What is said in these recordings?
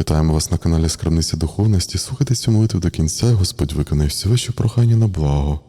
Вітаємо вас на каналі Скарбниця Духовності. Слухайте цю молитву до кінця, Господь виконає всі ваші прохання на благо.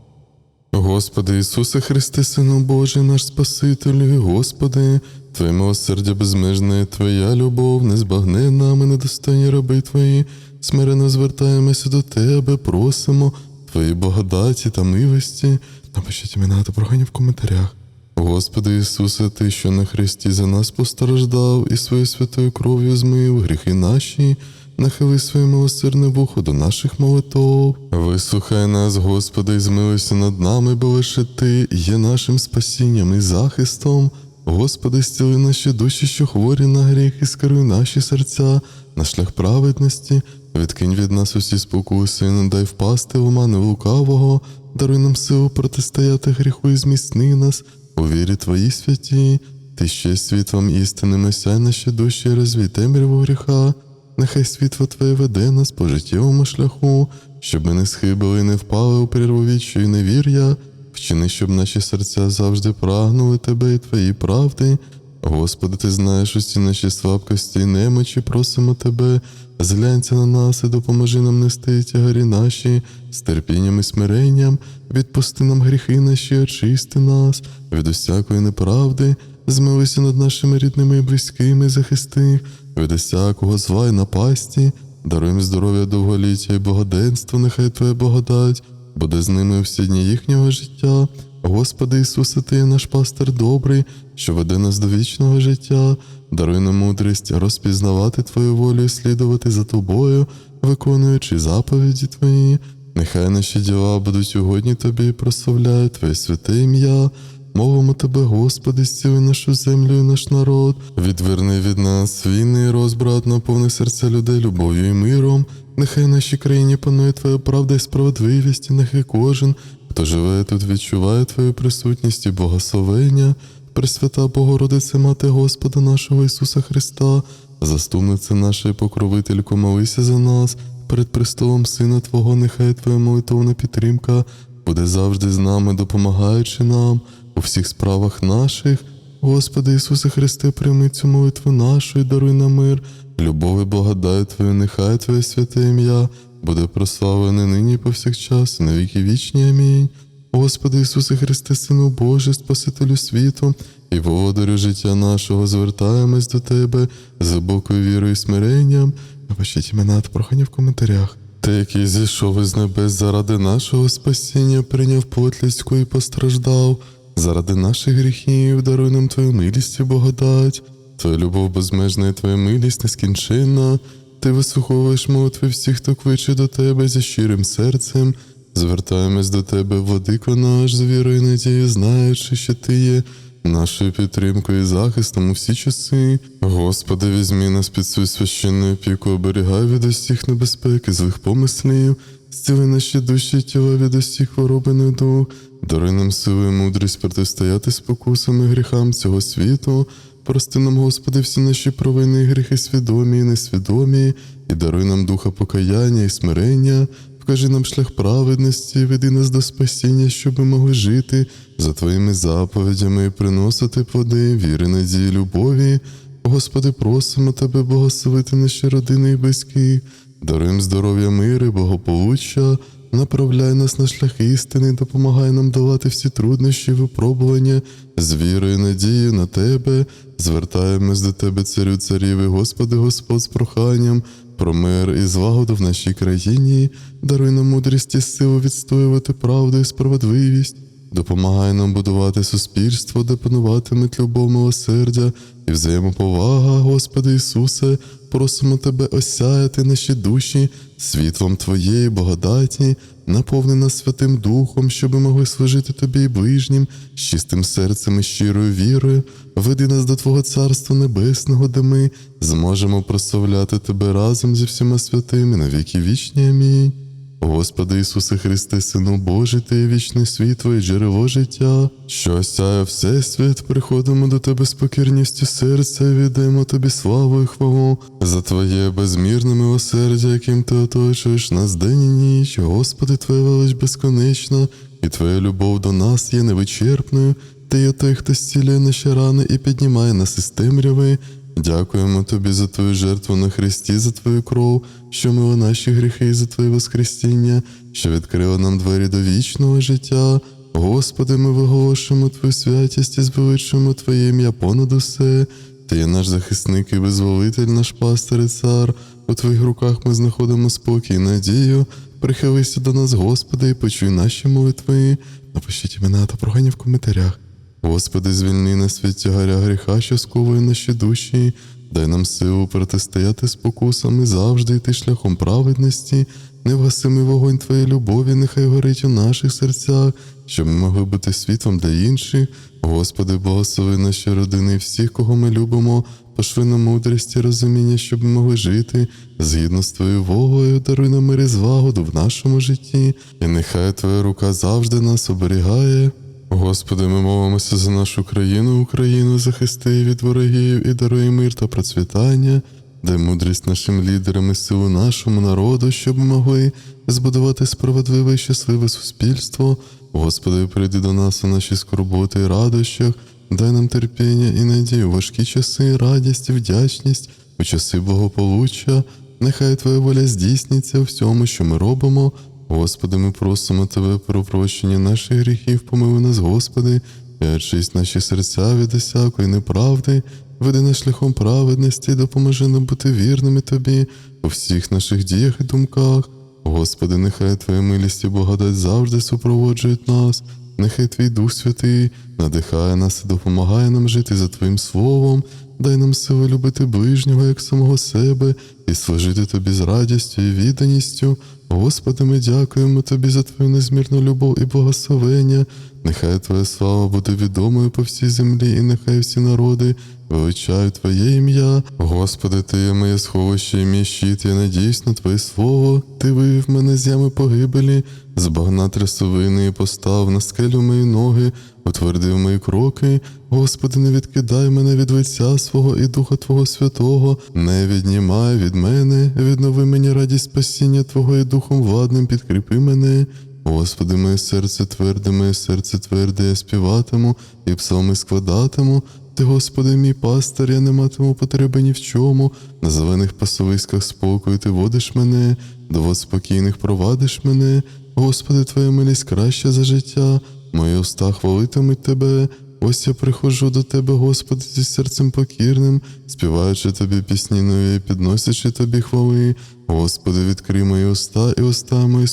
Господи Ісусе Христе, Сину Божий, наш Спасителю, Господи, Твоє милосердя безмежне, Твоя любов, не незбагне нами, недостойні раби Твої. Смирено звертаємося до Тебе, просимо Твої благодаті та милості. Напишіть імена та прохання в коментарях. Господи Ісусе, Ти, що на Христі за нас постраждав і своєю святою кров'ю змив гріхи наші, нахили своє милосердне вухо до наших молитов. Вислухай нас, Господи, і змилуйся над нами, бо лише Ти є нашим спасінням і захистом. Господи, стіли наші душі, що хворі на гріх, і скеруй наші серця на шлях праведності, відкинь від нас усі спокуси, і не дай впасти в омани лукавого, даруй нам силу протистояти гріху і зміцни нас у вірі Твої святі, Ти ще світлом істинним осяй наші душі, розвій темряву гріха, нехай світло Твоє веде нас по життєвому шляху, щоб ми не схибили і не впали у прірву вічу і невір'я, вчини, щоб наші серця завжди прагнули Тебе і Твої правди. Господи, Ти знаєш усі наші слабкості і немочі, просимо Тебе, зглянься на нас і допоможи нам нести тягарі наші з терпінням і смиренням, відпусти нам гріхи наші, очисти нас від усякої неправди, змилися над нашими рідними і близькими, захисти від усякого зла й напасті, даруй їм здоров'я довголіття і благоденство, нехай Твоя благодать буде з ними всі дні їхнього життя. Господи Ісусе, Ти наш пастир добрий, що веде нас до вічного життя, даруй нам мудрість розпізнавати Твою волю і слідувати за Тобою, виконуючи заповіді Твої. Нехай наші діла будуть угодні Тобі і прославляють Твоє святе ім'я. Мовимо Тебе, Господи, зціли нашу землю і наш народ, відверни від нас війни і розбрат, наповни серця людей любов'ю і миром. Нехай нашій країні панує Твоя правда і справедливість, і нехай кожен, хто живе тут, відчуває Твою присутність і благословення. Пресвята Богородице, Мати Господа нашого Ісуса Христа, заступниця наша і покровителько, молися за нас, перед престолом Сина Твого, нехай Твоя молитовна підтримка буде завжди з нами, допомагаючи нам у всіх справах наших. Господи Ісусе Христе, прийми цю молитву нашу і даруй нам мир, любов і благодать Твою, нехай Твоє святе ім'я буде прославлене нині повсякчас, і на віки вічні. Амінь. Господи Ісусе Христе, Сину Божий, Спасителю світу і володарю життя нашого, звертаємось до Тебе з глибокою вірою і смиренням. Напишіть імена та прохання в коментарях. Ти, який зійшов із небес заради нашого спасіння, прийняв плоть людську і постраждав, заради наших гріхів, даруй нам Твою милість і благодать, Твоя любов безмежна і Твоя милість нескінченна. Ти вислуховуєш молитви всіх, хто кличе до Тебе зі щирим серцем. Звертаємось до Тебе, владико наш, з вірою надією, знаючи, що Ти є нашою підтримкою і захистом у всі часи. Господи, візьми нас під свою священну опіку, оберігай від усіх небезпек і злих помислів, зціли наші душі тіла від усіх хвороб і недуг, даруй нам силу і мудрість протистояти спокусам і гріхам цього світу. Прости нам, Господи, всі наші провини і гріхи свідомі і несвідомі, і даруй нам духа покаяння і смирення. Вкажи нам шлях праведності, веди нас до спасіння, щоб ми могли жити за Твоїми заповідями і приносити плоди, віри, надії, любові. Господи, просимо Тебе благословити наші родини і близькі, даруємо здоров'я, мир і благополуччя, направляй нас на шлях істини, допомагай нам долати всі труднощі, випробування з вірою і надією на Тебе. Звертаємось до Тебе, царю царів і Господи, Господь, з проханням про мир і злагоду в нашій країні, даруй нам мудрість і силу відстоювати правду і справедливість, допомагай нам будувати суспільство, де пануватимуть любов, милосердя і взаємоповага, Господи Ісусе, просимо Тебе осяяти наші душі світлом Твоєї благодаті, наповни нас Святим Духом, щоб ми могли служити Тобі і ближнім, з чистим серцем і щирою вірою, веди нас до Твого Царства Небесного, де ми зможемо прославляти Тебе разом зі всіма святими на віки вічні. Амінь. Господи Ісусе Христе, Сину Божий, Ти є вічне світло і джерело життя, що осяє Всесвіт, приходимо до Тебе з покірністю серця і віддаємо Тобі славу і хвалу за Твоє безмірне милосердя, яким Ти оточуєш нас день і ніч. Господи, Твоя велич безконечна, і Твоя любов до нас є невичерпною. Ти є той, хто зцілює наші рани і піднімає нас із темряви. Дякуємо тобі за твою жертву на Христі, за твою кров, що мила наші гріхи і за твоє Воскресіння, що відкрила нам двері до вічного життя. Господи, ми виголошуємо Твою святість і звеличуємо Твоє ім'я понад усе. Ти є наш захисник і визволитель, наш пастир і цар. У Твоїх руках ми знаходимо спокій і надію. Прихилися до нас, Господи, і почуй наші молитви. Напишіть імена та прохання в коментарях. Господи, звільни нас від тягаря гріха, що сковує наші душі. Дай нам силу протистояти спокусам і завжди йти шляхом праведності. Невгасимий вогонь Твоєї любові, нехай горить у наших серцях, щоб ми могли бути світлом для інших. Господи, благослови наші родини всіх, кого ми любимо, пошли нам мудрість і розуміння, щоб ми могли жити згідно з Твоєю волею, даруй нам мир і злагоду в нашому житті, і нехай Твоя рука завжди нас оберігає. Господи, ми молимося за нашу країну, Україну, захисти від ворогів і даруй мир та процвітання. Дай мудрість нашим лідерам і силу нашому народу, щоб ми могли збудувати справедливе і щасливе суспільство. Господи, прийди до нас у наші скорботи і радощах, дай нам терпіння і надію, важкі часи, радість і вдячність, у часи благополуччя. Нехай Твоя воля здійсниться у всьому, що ми робимо. Господи, ми просимо Тебе про прощення наших гріхів, помилуй нас, Господи, і очисть наші серця від усякої неправди, веди нас шляхом праведності, допоможи нам бути вірними Тобі у всіх наших діях і думках. Господи, нехай Твоя милість і благодать завжди супроводжують нас, нехай Твій Дух Святий надихає нас і допомагає нам жити за Твоїм Словом, дай нам сили любити ближнього як самого себе і служити Тобі з радістю і відданістю. Господи, ми дякуємо Тобі за Твою незмірну любов і благословення. Нехай Твоя слава буде відомою по всій землі, і нехай всі народи величають Твоє ім'я. Господи, Ти є моє сховище і мій щит, я надіюсь на Твоє слово. Ти вивів мене з ями погибелі, з багна трясовини і постав на скелю мої ноги, утвердив мої кроки. Господи, не відкидай мене від лиця свого і Духа Твого Святого, не віднімай від мене, віднови мені радість спасіння Твого і Духом владним підкріпи мене. Господи, моє серце тверде, моє серце тверде, я співатиму і псалми складатиму. Ти, Господи, мій пастир, я не матиму потреби ні в чому. На зелених пасовиськах спокою ти водиш мене, до вод спокійних провадиш мене. Господи, Твоя милість краща за життя, мої уста хвалитимуть Тебе. Ось я приходжу до Тебе, Господи, зі серцем покірним, співаючи Тобі пісні нові, підносячи Тобі хвали. Господи, відкрий мої уста і уста мої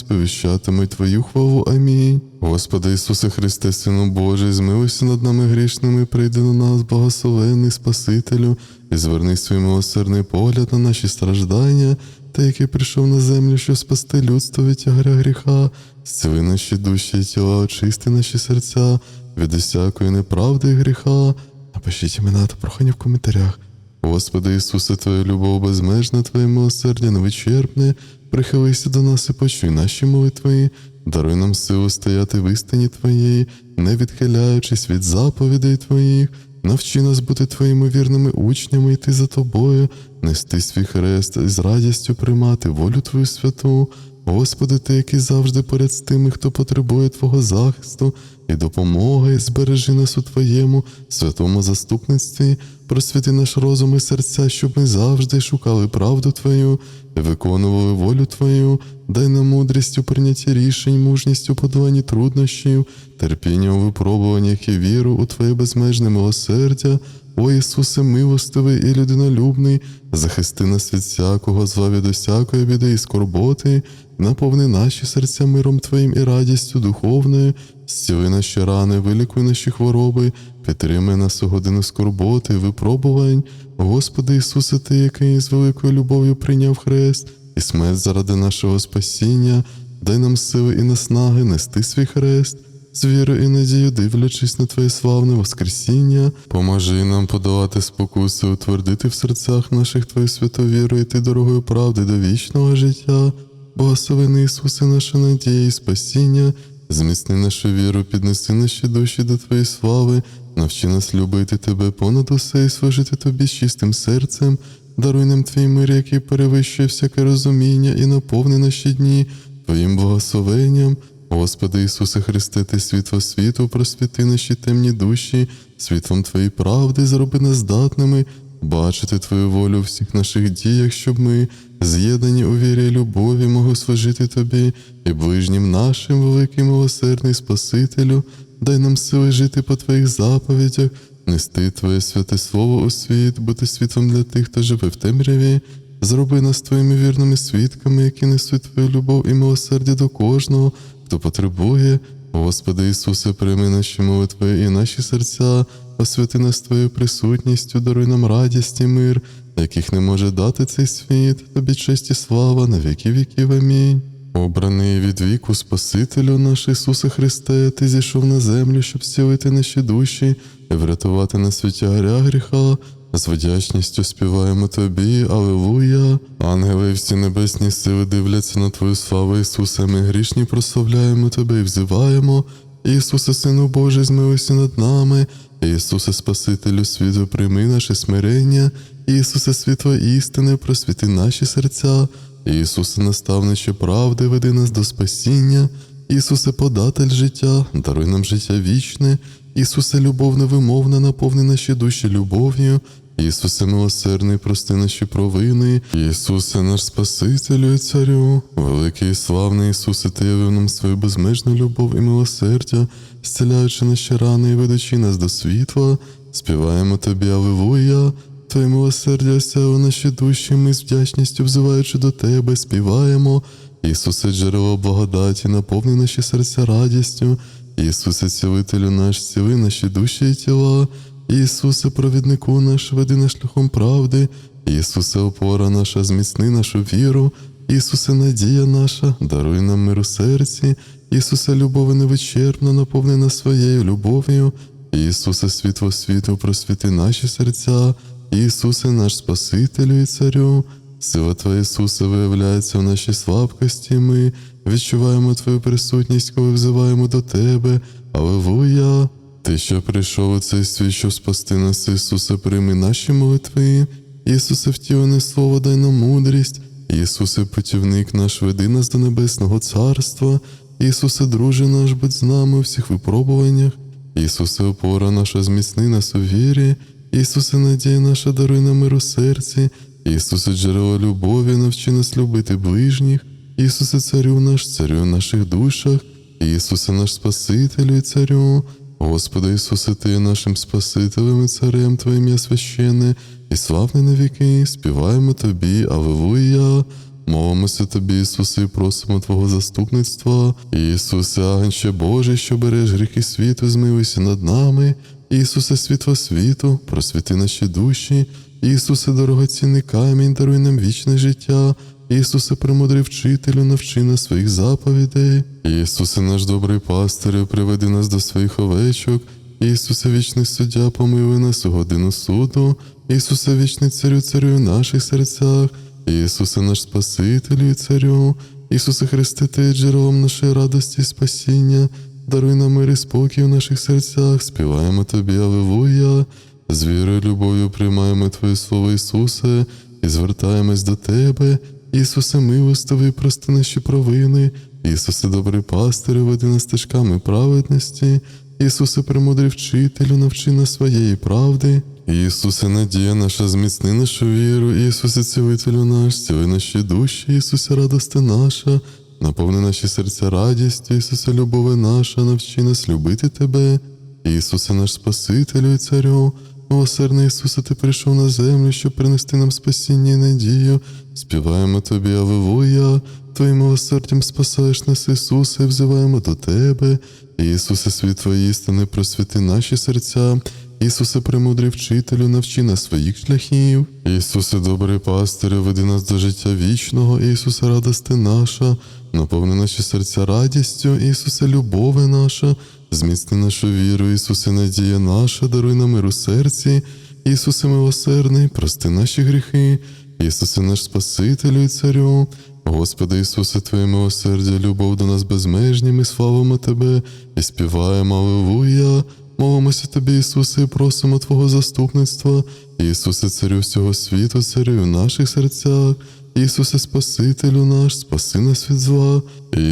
Твою хвалу. Амінь. Господи Ісусе Христе, Сину Божий, змилуйся над нами грішними, прийди до нас, благословений Спасителю, і зверни свій милосердний погляд на наші страждання, та який прийшов на землю, щоб спасти людство від тягаря гріха, зціли наші душі і тіла, очисти наші серця від усякої неправди і гріха. Напишіть імена та прохання в коментарях. Господи Ісусе, Твоя любов безмежна, Твоє милосердя невичерпне, прихилися до нас і почуй наші молитви, даруй нам силу стояти в істині Твоєї, не відхиляючись від заповідей Твоїх, навчи нас бути Твоїми вірними учнями, йти за Тобою, нести свій хрест і з радістю приймати волю Твою святу. Господи, Ти, який завжди поряд з тими, хто потребує Твого захисту і допомоги, збережи нас у Твоєму святому заступництві, просвіти наш розум і серця, щоб ми завжди шукали правду Твою і виконували волю Твою, дай нам мудрість у прийнятті рішень, мужність у подоланні труднощів, терпіння у випробуваннях і віру у Твоє безмежне милосердя. О Ісусе, милостивий і людинолюбний, захисти нас від всякого зла від усякої біди і скорботи, наповни наші серця миром Твоїм і радістю духовною, зціли наші рани, вилікуй наші хвороби, підтримай нас у годину скорботи, випробувань. Господи Ісусе, Ти, який з великою любов'ю прийняв хрест і смерть заради нашого спасіння, дай нам сили і наснаги нести свій хрест з вірою і надією, дивлячись на Твоє славне Воскресіння, поможи нам подолати спокуси, утвердити в серцях наших Твою святу віру, йти дорогою правди до вічного життя. Благословений Ісусе, наша надія і спасіння, зміцни нашу віру, піднеси наші душі до Твоєї слави, навчи нас любити Тебе понад усе і служити Тобі з чистим серцем, даруй нам Твій мир, який перевищує всяке розуміння, і наповни наші дні Твоїм благословенням. Господи Ісусе Христе, Ти світло світу, просвіти наші темні душі, світлом Твоєї правди, зроби нас здатними бачити Твою волю у всіх наших діях, щоб ми, з'єднані у вірі і любові, могли служити Тобі і ближнім нашим великим милосердний Спасителю, дай нам сили жити по Твоїх заповідях, нести Твоє святе Слово у світ, бути світлом для тих, хто живе в темряві. Зроби нас твоїми вірними свідками, які несуть Твою любов і милосердя до кожного, хто потребує. Господи Ісусе, прийми наші молитви і наші серця, освяти нас Твоєю присутністю, даруй нам радість і мир, яких не може дати цей світ, тобі честь і слава на віки віків. Амінь. Обраний від віку Спасителю наш Ісусе Христе, Ти зійшов на землю, щоб зцілити наші душі і врятувати нас від тягаря гріха. З вдячністю співаємо Тобі, Алилуя. Ангели всі небесні сили дивляться на Твою славу, Ісусе. Ми грішні прославляємо Тебе і взиваємо. Ісусе, Сину Божий, змилуйся над нами. Ісусе, Спасителю світу, прийми наше смирення. Ісусе, світло істини, просвіти наші серця. Ісусе, наставниче правди, веди нас до спасіння. Ісусе, податель життя, даруй нам життя вічне. Ісусе, любов невимовна, наповни наші душі любов'ю. Ісусе, милосердний, прости наші провини. Ісусе, наш Спасителю і Царю, великий і славний Ісусе, Ти явив нам свою безмежну любов і милосердя, зціляючи наші рани і ведучи нас до світла. Співаємо Тобі, Алилуя. Твоє милосердя осяяло наші душі, ми з вдячністю взиваючи до Тебе, співаємо. Ісусе, джерело благодаті, наповни наші серця радістю. Ісусе, цілителю наш, ціли наші душі і тіла. Ісусе, провіднику наш, веди нас шляхом правди. Ісусе, опора наша, зміцни нашу віру. Ісусе, надія наша, даруй нам мир у серці. Ісусе, любов невичерпна, наповни нас своєю любов'ю. Ісусе, світло світу, просвіти наші серця. Ісусе, наш Спасителю і Царю. Сила Твоя, Ісусе, виявляється в нашій слабкості. Ми відчуваємо Твою присутність, коли взиваємо до Тебе. Аллилуйя! Ти, що прийшов у цей світ, щоб спасти нас, Ісусе, прийми наші молитви. Ісусе, втілене слово, дай нам мудрість. Ісусе, путівник наш, веди нас до Небесного Царства. Ісусе, друже наш, будь з нами у всіх випробуваннях. Ісусе, опора наша, зміцни нас у вірі. Ісусе, надія наша, даруй нам мир у серці. Ісусе, джерело любові, навчи нас любити ближніх. Ісусе, царю наш, царю в наших душах. Ісусе, наш Спасителю і царю. Господи Ісусе, Ти нашим Спасителем і царем Твоє ім'я священне, і славне на віки, співаємо Тобі, Аллилуйя. Молимося Тобі, Ісусе, і просимо Твого заступництва. Ісусе, Агнче Божий, що береш гріхи світу, змилуйся над нами. Ісусе, світло світу, просвіти наші душі. Ісусе, дорогоцінний камінь, даруй нам вічне життя. Ісусе, премудрий вчителю, навчи нас своїх заповідей. Ісусе, наш добрий пастирю, приведи нас до своїх овечок. Ісусе, вічний суддя, помилуй нас у годину суду. Ісусе, вічний царю, царю в наших серцях. Ісусе, наш Спасителю і царю. Ісусе Христе, Ти джерелом нашої радості і спасіння. Даруй нам мир і спокій в наших серцях, співаємо Тобі, Аллилуйя. З вірою любов'ю приймаємо Твоє Слово Ісусе і звертаємось до Тебе. Ісусе, милостивий, прости наші провини. Ісусе, добрий пастирю, веди нас стежками праведності. Ісусе, премудрий вчителю, навчи нас своєї правди. Ісусе, надія наша, зміцни нашу віру, Ісусе, цілителю наш, зціли наші душі, Ісусе, радости наша, наповни наші серця радістю, Ісусе, любове наша, навчи нас любити Тебе. Ісусе, наш Спасителю і Царю, милосердний Ісусе, Ти прийшов на землю, щоб принести нам спасіння і надію. Співаємо Тобі, Аллилуйя, Твоїм милосердям спасаєш нас, Ісусе, і взиваємо до Тебе. Ісусе, світло істини, просвіти наші серця. Ісусе, премудрий вчителю, навчи нас своїх шляхів. Ісусе, добрий пастирю, веди нас до життя вічного, Ісусе, радости наша, наповни наші серця радістю, Ісусе, любове наша, зміцни нашу віру, Ісусе, надія наша, даруй нам мир у серці, Ісусе, милосердний, прости наші гріхи, Ісусе, наш Спасителю і Царю. Господи Ісусе, Твоє милосердя, любов до нас безмежні, ми славимо Тебе і співаємо Аллилуйя. Молимося Тобі, Ісусе, і просимо Твого заступництва. Ісусе, Царю всього світу, Царю в наших серцях. Ісусе, Спасителю наш, спаси нас від зла.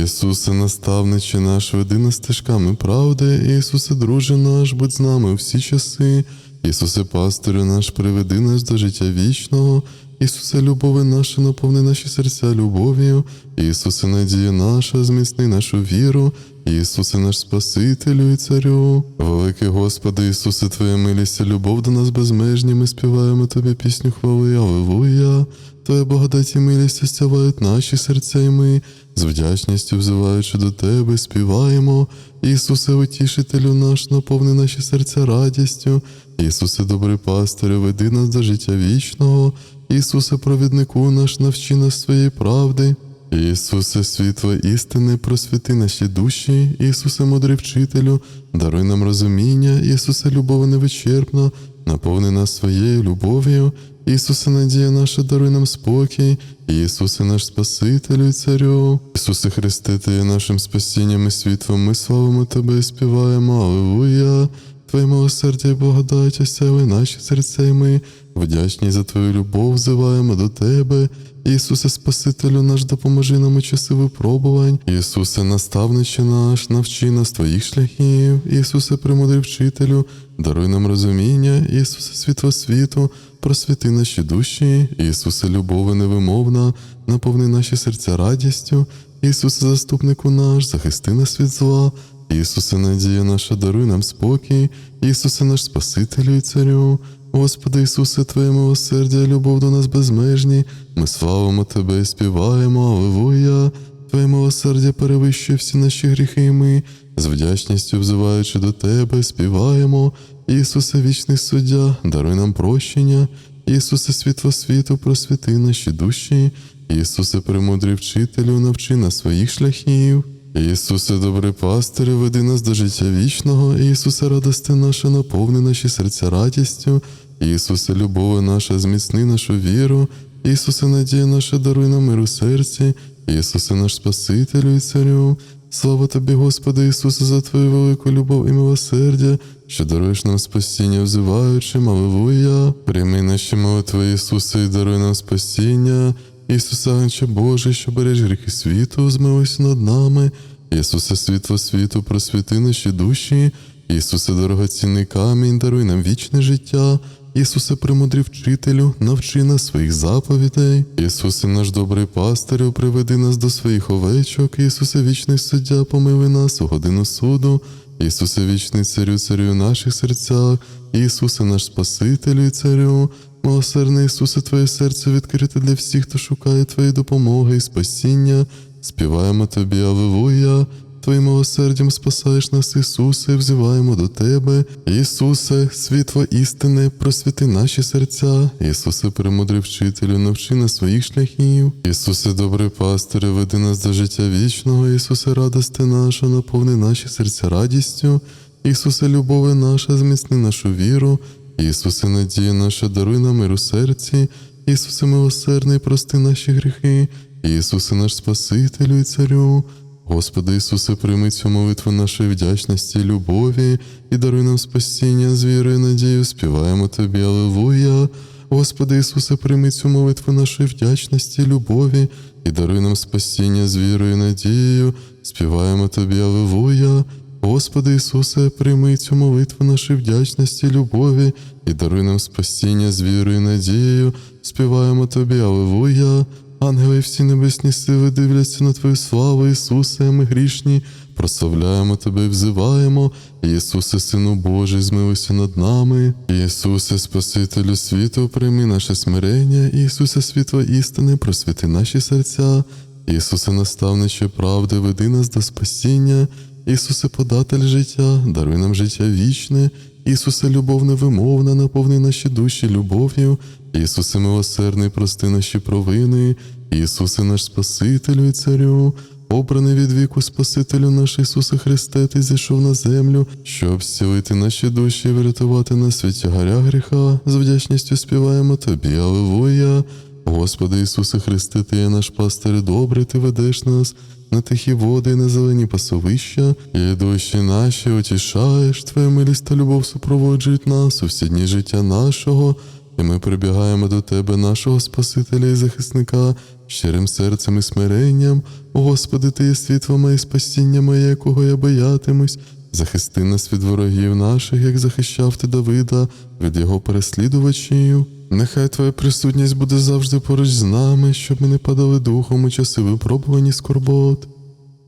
Ісусе, наставниче наш, веди нас стежками правди. Ісусе, друже наш, будь з нами всі часи. Ісусе, пастирю наш, приведи нас до життя вічного. Ісусе, любове наша, наповни наші серця любов'ю. Ісусе, надія наша, зміцни нашу віру. Ісусе, наш Спасителю і Царю. Великий Господи, Ісусе, Твоя милість любов до нас безмежні. Ми співаємо Тобі пісню хвали, Аллилуйя. Твоя благодать і милість осявають наші серця, і ми, з вдячністю взиваючи до Тебе, співаємо. Ісусе, утішителю наш, наповни наші серця радістю. Ісусе, добрий пастирю, веди нас до життя вічного. Ісусе, провіднику наш, навчи нас своєї правди. Ісусе, світло істини, просвіти наші душі, Ісусе, мудрий вчителю, даруй нам розуміння, Ісусе, любов невичерпна, наповни нас своєю любов'ю, Ісусе, надія наша, даруй нам спокій, Ісусе, наш Спасителю і Царю, Ісусе Христе, Ти є нашим спасінням і світлом, ми славимо Тебе і співаємо, Аллилуйя. Твоє милосердя і благодать осяли наші серця, і ми, вдячні за Твою любов, взиваємо до Тебе. Ісусе, Спасителю наш, допоможи нам у часи випробувань. Ісусе, наставниче наш, навчи нас Твоїх шляхів. Ісусе, премудрий вчителю, даруй нам розуміння, Ісусе, світло світу, просвіти наші душі, Ісусе, любове невимовна, наповни наші серця радістю. Ісусе, заступнику наш, захисти нас від зла. Ісусе, надія наша, даруй нам спокій, Ісусе, наш Спасителю і Царю. Господи Ісусе, Твоє милосердя, любов до нас безмежні. Ми славимо Тебе і співаємо, Аллилуйя. Твоє милосердя перевищує всі наші гріхи, і ми, з вдячністю взиваючи до Тебе, співаємо. Ісусе, вічний суддя, даруй нам прощення. Ісусе, світло світу, просвіти наші душі. Ісусе, премудрий вчителю, навчи нас своїх шляхів. Ісусе, добрий пастирю, веди нас до життя вічного, Ісусе, радости наша, наповни наші серця радістю, Ісусе, любове наша, зміцни нашу віру, Ісусе, надія наша, даруй нам мир у серці, Ісусе, наш Спасителю і Царю. Слава тобі, Господи Ісусе, за Твою велику любов і милосердя, що даруєш нам спасіння, взиваючи, Аллилуйя. Прийми наші молитви, Ісусе, і даруй нам спасіння. Ісусе, Анче Боже, що береш гріхи світу, змилуйся над нами. Ісусе, світло світу, просвіти наші душі. Ісусе, дорогоцінний камінь, даруй нам вічне життя. Ісусе, премудрий вчителю, навчи нас своїх заповідей. Ісусе, наш добрий пастирю, приведи нас до своїх овечок. Ісусе, вічний суддя, помили нас у годину суду. Ісусе, вічний царю, царю в наших серцях. Ісусе, наш Спасителю і царю. Милосердне Ісусе, Твоє серце відкрите для всіх, хто шукає Твоєї допомоги і спасіння. Співаємо Тобі, Аллилуйя. Твоїм милосердям спасаєш нас, Ісусе, взиваємо до Тебе. Ісусе, світло істини, просвіти наші серця. Ісусе, премудрий вчителю, навчи нас своїх шляхів. Ісусе, добрий пастире, веди нас до життя вічного. Ісусе, радости наша, наповни наші серця радістю. Ісусе, любове наша, зміцни нашу віру. Ісусе, надія наша, даруй нам мир у серці. Ісусе, милосердний, прости наші гріхи. Ісусе, наш Спасителю і Царю. Господи Ісусе, прийми цю молитву нашої вдячності і любові і даруй нам спасіння з вірою і надією, співаємо Тобі, Аллилуйя. Господи Ісусе, прийми цю молитву нашої вдячності і любові і даруй нам спасіння з вірою надією, співаємо Тобі, Аллилуйя. Господи Ісусе, прийми цю молитву нашої вдячності і любові і даруй нам спасіння з вірою надією, співаємо Тобі, Аллилуйя. Ангели всі небесні сили дивляться на Твою славу, Ісусе, ми грішні, прославляємо Тебе і взиваємо. Ісусе, Сину Божий, змилуйся над нами. Ісусе, Спасителю світу, прийми наше смирення, Ісусе, світло істини, просвіти наші серця. Ісусе, наставниче правди, веди нас до спасіння. Ісусе, податель життя, даруй нам життя вічне. Ісусе, любов невимовна, наповни наші душі любов'ю. Ісусе, милосердний, прости наші провини. Ісусе, наш Спасителю і Царю, обраний від віку Спасителю наш Ісусе Христе, Ти зійшов на землю, щоб зцілити наші душі і врятувати нас від тягаря гріха. З вдячністю співаємо Тобі, Аллилуйя. Господи Ісусе Христе, Ти є наш пастир добрий, Ти ведеш нас на тихі води і на зелені пасовища, і душі наші утішаєш, Твоя милість та любов супроводжують нас у всі дні життя нашого, і ми прибігаємо до Тебе, нашого Спасителя і захисника, щирим серцем і смиренням. Господи, Ти є світло моє, спасіння моє, якого я боятимусь. захисти нас від ворогів наших, як захищав ти Давида від його переслідувачів. Нехай Твоя присутність буде завжди поруч з нами, щоб ми не падали духом у часи випробувані скорбот.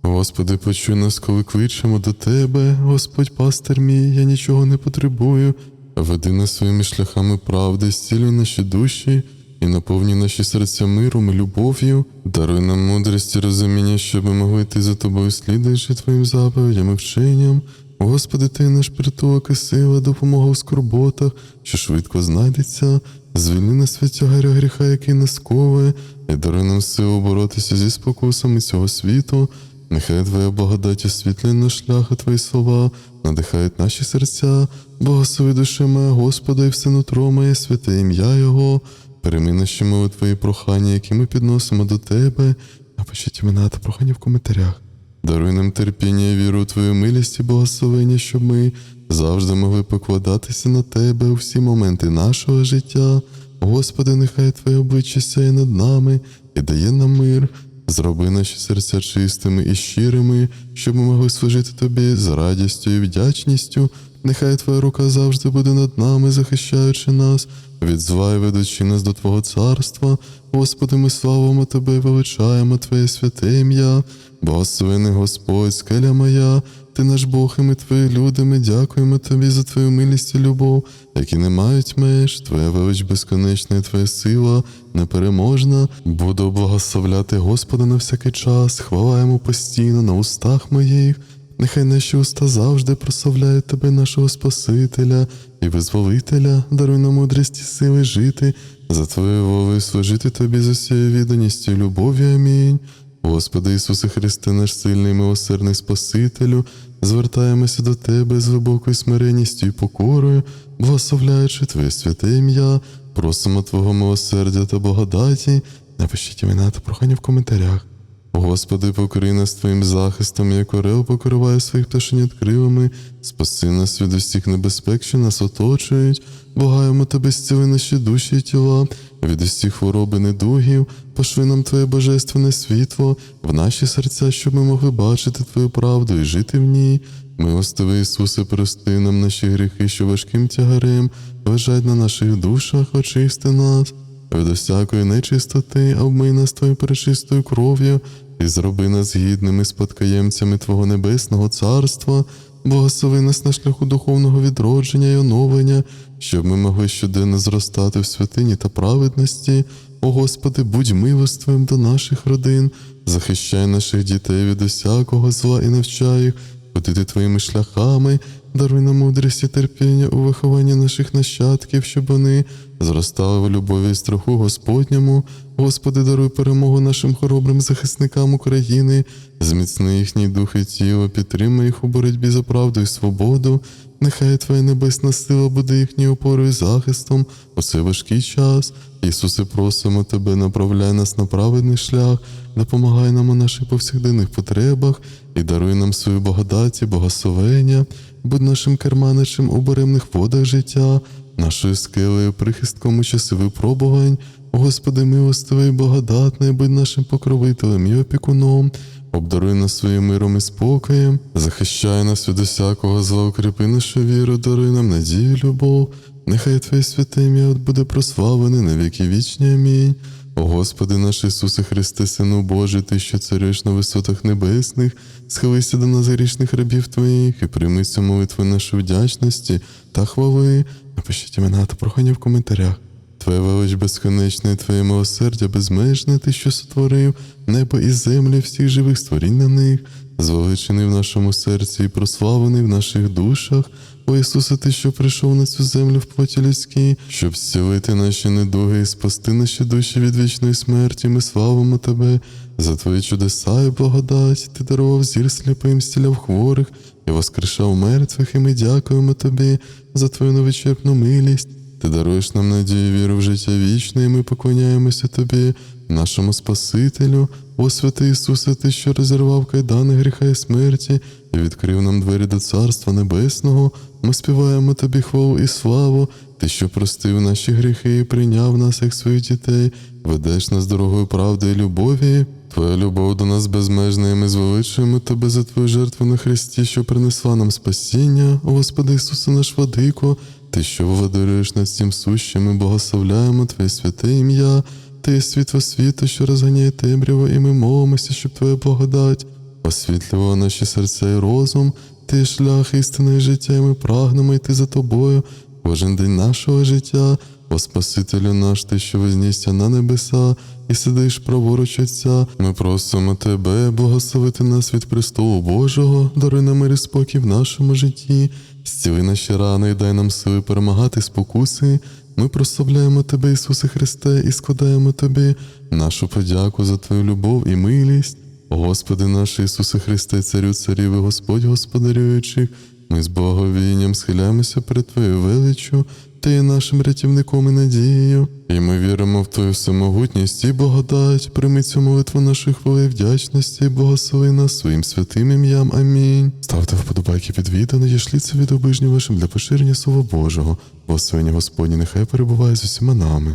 Господи, почуй нас, коли кличемо до Тебе, Господь пастир мій, я нічого не потребую. Веди нас своїми шляхами правди, зцілюй наші душі і наповнюй наші серця миром і любов'ю. Даруй нам мудрість і розуміння, щоб ми могли йти за тобою, слідуючи Твоїм заповідям і вченням. Господи, ти наш притулок і сила, допомога у скорботах, що швидко знайдеться. Звільни нас від тягаря гріха, який нас ковує, і даруй нам силу боротися зі спокусами цього світу. Нехай Твоя благодать освітлює наш шлях, а Твої слова надихають наші серця, Благослови душе моя Господа і все нутро моє, святе ім'я Його. Перемій наші молитви і прохання, які ми підносимо до Тебе. Напишіть імена та прохання в коментарях. Даруй нам терпіння віру у Твою милість і благословення, щоб ми завжди могли покладатися на Тебе у всі моменти нашого життя. Господи, нехай Твоє обличчя сяє над нами і дає нам мир. Зроби наші серця чистими і щирими, щоб ми могли служити Тобі з радістю і вдячністю. Нехай Твоя рука завжди буде над нами, захищаючи нас, від зла і ведучи нас до Твого царства. Господи, ми славимо Тебе величаємо Твоє святе ім'я. Благословений Господь, скеля моя, Ти наш Бог, і ми Твої люди, ми дякуємо Тобі за Твою милість і любов, які не мають меж, Твоя велич безконечна і Твоя сила непереможна. Буду благословляти Господа на всякий час, хвала йому постійно на устах моїх. Нехай наші уста завжди прославляють Тебе, нашого Спасителя і Визволителя, даруй нам мудрість і сили жити, за Твоєю волею служити Тобі з усією відданістю і любов'ю. Амінь. Господи Ісусе Христе, наш сильний милосердний Спасителю, звертаємося до Тебе з глибокою смиренністю і покорою, благословляючи Твоє святе ім'я, просимо Твого милосердя та благодаті. Напишіть імена та прохання в коментарях. Господи, покори нас Твоїм захистом, як орел покриває своїх пташенят крилами, спаси нас від усіх небезпек, що нас оточують, благаємо Тебе, зціли наші душі і тіла, від усіх хвороб і недугів, пошли нам Твоє божественне світло в наші серця, щоб ми могли бачити Твою правду і жити в ній. Милостивий Ісусе, прости нам наші гріхи, що важким тягарем лежать на наших душах, очисти нас. Від усякої нечистоти, обмий нас Твоєю перечистою кров'ю, і зроби нас гідними спадкоємцями Твого Небесного Царства, благослови нас на шляху духовного відродження і оновлення, щоб ми могли щоденно зростати в святині та праведності. О Господи, будь милостивим до наших родин, захищай наших дітей від усякого зла і навчай їх ходити Твоїми шляхами, даруй нам мудрість і терпіння у вихованні наших нащадків, щоб вони зростали в любові і страху Господньому. Господи, даруй перемогу нашим хоробрим захисникам України, зміцни їхній дух і тіло, підтримай їх у боротьбі за правду і свободу. Нехай Твоя небесна сила буде їхньою опорою і захистом у цей важкий час. Ісусе, просимо Тебе, направляй нас на праведний шлях, допомагай нам у наших повсякденних потребах і даруй нам свою благодать і благословення, будь нашим керманичем у беремних водах життя, нашою скелею, прихистком у часи випробувань. Господи, милостивий, благодатний, будь нашим покровителем і опікуном. Обдаруй нас своїм миром і спокоєм, захищай нас від усякого зла, укріпи нашу віру, даруй нам надію, любов. Нехай Твоє святе ім'я буде прославлене на віки вічні. Амінь. О Господи наш Ісусе Христе, Сину Божий, Ти, що царюєш на висотах небесних, схилися до нас грішних рабів Твоїх і прийми цю молитву нашу вдячності та хвали. Напишіть імена та прохання в коментарях. Твоя велич безконечна, і Твоє милосердя безмежне, Ти, що сотворив небо і землю, всіх живих створінь на них, звеличений в нашому серці і прославлений в наших душах. О Ісусе, Ти, що прийшов на цю землю в плоті людській, щоб зцілити наші недуги і спасти наші душі від вічної смерті, ми славимо Тебе за Твої чудеса і благодать. Ти дарував зір сліпим, зціляв хворих і воскрешав мертвих, і ми дякуємо Тобі за Твою невичерпну милість. Ти даруєш нам надію, віру в життя вічне, і ми поклоняємося Тобі, нашому Спасителю, о святий Ісусе, Ти, що розірвав кайдани гріха і смерті, і відкрив нам двері до Царства Небесного. Ми співаємо Тобі хвалу і славу, Ти, що простив наші гріхи і прийняв нас, як своїх дітей, ведеш нас дорогою правди і любові. Твоя любов до нас безмежна, і ми звеличуємо Тебе за Твою жертву на Христі, що принесла нам спасіння, О Господи Ісусе наш Владико, Ти, що владарюєш над всім сущим, ми благословляємо Твоє святе ім'я, Ти світло світу, що розганяє темряву, і ми молимося, щоб Твоя благодать освітлювала наші серця і розум, Ти шлях істини життя, і ми прагнемо йти за Тобою кожен день нашого життя, о Спасителю наш, Ти, що вознісся на небеса, і сидиш праворуч Отця, ми просимо Тебе, благословити нас від престолу Божого, даруй нам мир і спокій в нашому житті, зціли наші рани і дай нам сили перемагати спокуси. Ми прославляємо Тебе, Ісусе Христе, і складаємо Тобі нашу подяку за Твою любов і милість. Господи наш Ісусе Христе, Царю царів і Господь господарюючих, ми з благовінням схиляємося перед Твоєю величчю, Ти є нашим рятівником і надією, і ми віримо в Твою всемогутність і благодать. Прими цю молитву нашої хвали вдячності, і благослови нас своїм святим ім'ям. Амінь. Ставте вподобайки під відео, надішліться від обижніх вашим для поширення Слова Божого. Благословення Господні нехай перебуває з усіма нами.